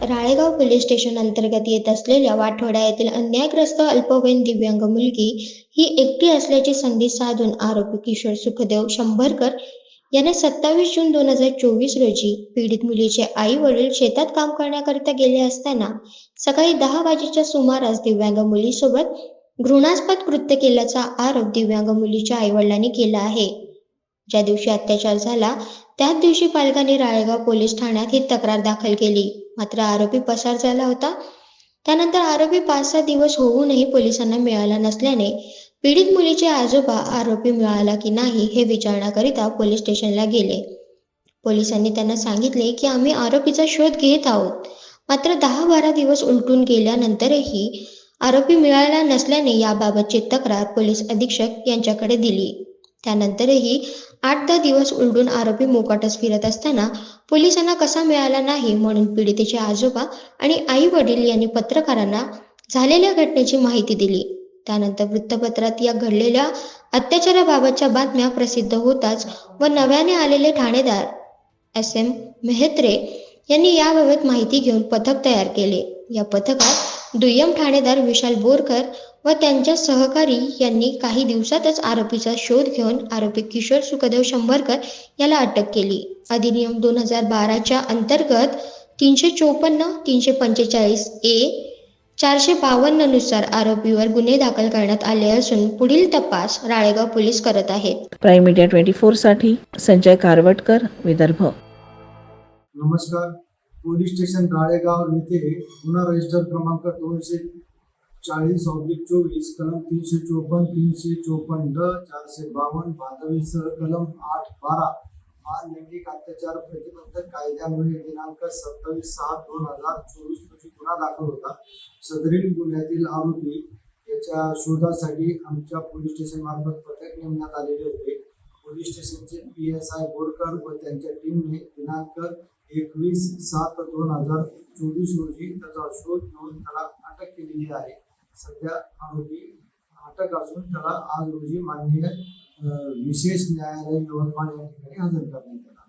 Ralegaon police station अंतर्गत येत असलेल्या वाठोडा येथील अन्यायग्रस्त अल्पवयीन दिव्यांग मुलगी ही एकटी असल्याची संधी साधून आरोपी किशोर सुखदेव शंभरकर याने सत्तावीस जून दोन हजार चोवीस रोजी पीडित मुलीचे आई वडील शेतात काम करण्याकरिता गेले असताना सकाळी दहा वाजेच्या सुमारास दिव्यांग मुलीसोबत घृणास्पद कृत्य केल्याचा आरोप दिव्यांग मुलीच्या आईवडिलांनी केला आहे. ज्या दिवशी अत्याचार झाला त्याच दिवशी पालकांनी राळेगाव पोलीस ठाण्यात ही तक्रार दाखल केली. मात्र आरोपी पसार झाला होता. त्यानंतर आरोपी पाच सहा दिवस होऊनही पोलिसांना मिळाला नसल्याने पीडित मुलीचे आजोबा आरोपी मिळाला की नाही हे विचारण्याकरिता पोलीस स्टेशनला गेले. पोलिसांनी त्यांना सांगितले की आम्ही आरोपीचा शोध घेत आहोत. मात्र दहा बारा दिवस उलटून गेल्यानंतरही आरोपी मिळाला नसल्याने याबाबतची तक्रार पोलीस अधीक्षक यांच्याकडे दिली. त्यानंतरही आठ दहा दिवस उलटून आरोपी मोकाटच फिरत असताना पोलिसांना कसा मिळाला नाही म्हणून पीडितेचे आजोबा आणि आई वडील यांनी पत्रकारांना झालेल्या घटनेची माहिती दिली. त्यानंतर वृत्तपत्रात या घडलेल्या अत्याचाराबाबतच्या बातम्या प्रसिद्ध होताच व नव्याने आलेले ठाणेदार एस एम मेहत्रे यांनी याबाबत माहिती घेऊन पथक तयार केले. या पथकात दुय्यम ठाणेदार विशाल बोरकर व त्यांच्या सहकारी यांनी काही दिवसातच आरोपीचा शोध घेऊन आरोपी किशोर सुखदेव शंभरकर याला अटक केली. अधिनियम दोन हजार बाराच्या अंतर्गत तीनशे चोपन्न तीनशे पंचेचाळीस ए चारशे बावन्ननुसार आरोपीवर गुन्हे दाखल करण्यात आले असून पुढील तपास राळेगाव पोलीस करत आहेत. प्राईम मीडिया ट्वेंटी फोरसाठी संजय कारवटकर विदर्भ. नमस्कार. पोलीस स्टेशन राळेगाव येथे गुन्हा रजिस्टर क्रमांक दोनशे चाळीस ऑब्लिक चोवीस कलम तीनशे चोपन्न तीनशे चोपन्न ड चारशे बावन्न भादवीसह कलम आठ बारा बाल लैंगिक अत्याचार प्रतिबंधक कायद्यामुळे दिनांक सत्तावीस सहा दोन हजार चोवीस रोजी गुन्हा दाखल होता. सदरील गुन्ह्यातील आरोपी याच्या शोधासाठी आमच्या पोलीस स्टेशन मार्फत पथक नेमण्यात आलेले होते. पोलीस स्टेशनचे पी एस आय बोरकर व त्यांच्या टीमने दिनांक एकवीस सात दोन हजार चोवीस रोजी त्याचा शोध घेऊन त्याला अटक केलेली आहे. सध्या आरोपी अटक असून त्याला आज रोजी माननीय विशेष न्यायालय यवतमाळ या ठिकाणी हजर करण्यात आला